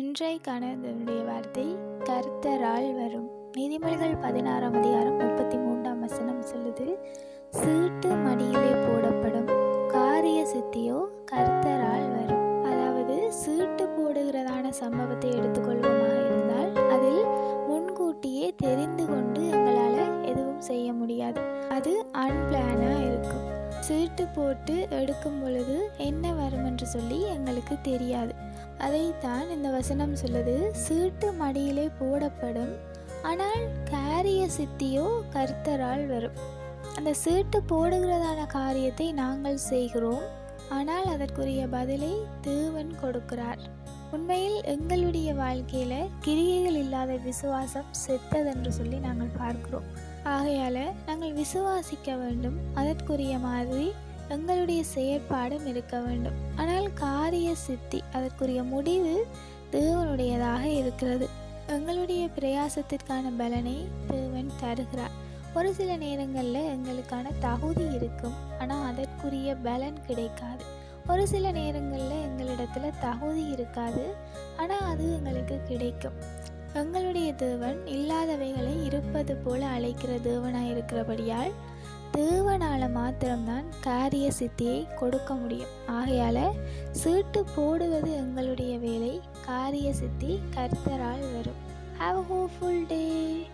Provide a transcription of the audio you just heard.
இன்றைக்கான இதனுடைய வார்த்தை கர்த்தரால் வரும். நீதிமொழிகள் பதினாறாம் அதிகாரம் முப்பத்தி மூன்றாம் வசனம் சொல்லுது சீட்டு மடியிலே போடப்படும் காரிய சித்தியோ கர்த்தரால் வரும். அதாவது சீட்டு போடுகிறதான சம்பவத்தை எடுத்துக்கொள்வோமாக இருந்தால் அதில் முன்கூட்டியே தெரிந்து கொண்டு எங்களால் எதுவும் செய்ய முடியாது. அது அன்பிளான் போட்டு எடுக்கும் பொழுது என்ன வரும் என்று சொல்லி எங்களுக்கு தெரியாது. அதைத்தான் இந்த வசனம் சொல்லுது. சீட்டு மடியிலே போடப்படும். ஆனால் காரிய சித்தியோ கர்த்தரால் வரும். அந்த சீட்டு போடுகிறதான காரியத்தை நாங்கள் செய்கிறோம். ஆனால் அதற்குரிய பதிலை தேவன் கொடுக்கிறார். உண்மையில் எங்களுடைய வாழ்க்கையில் கிரியைகள் இல்லாத விசுவாசம் செத்ததென்று சொல்லி நாங்கள் பார்க்கிறோம். ஆகையால் நாங்கள் விசுவாசிக்க வேண்டும். அதற்குரிய மாதிரி எங்களுடைய செயற்பாடும் இருக்க வேண்டும். ஆனால் காரிய சித்தி அதற்குரிய முடிவு தேவனுடையதாக இருக்கிறது. எங்களுடைய பிரயாசத்திற்கான பலனை தேவன் தருகிறார். ஒரு சில நேரங்களில் எங்களுக்கான தகுதி இருக்கும். ஆனால் அதற்குரிய பலன் கிடைக்காது. ஒரு சில நேரங்களில் எங்களிடத்தில் தகுதி இருக்காது. ஆனால் அது எங்களுக்கு கிடைக்கும். எங்களுடைய தேவன் இல்லாதவைகளை இருப்பது போல அழைக்கிற தேவனாக இருக்கிறபடியால் தேவனால் மாத்திரம்தான் காரிய சித்தியை கொடுக்க முடியும். ஆகையால் சீட்டு போடுவது எங்களுடைய வேலை. காரிய சித்தி கர்த்தரால் வரும். Have hopeful day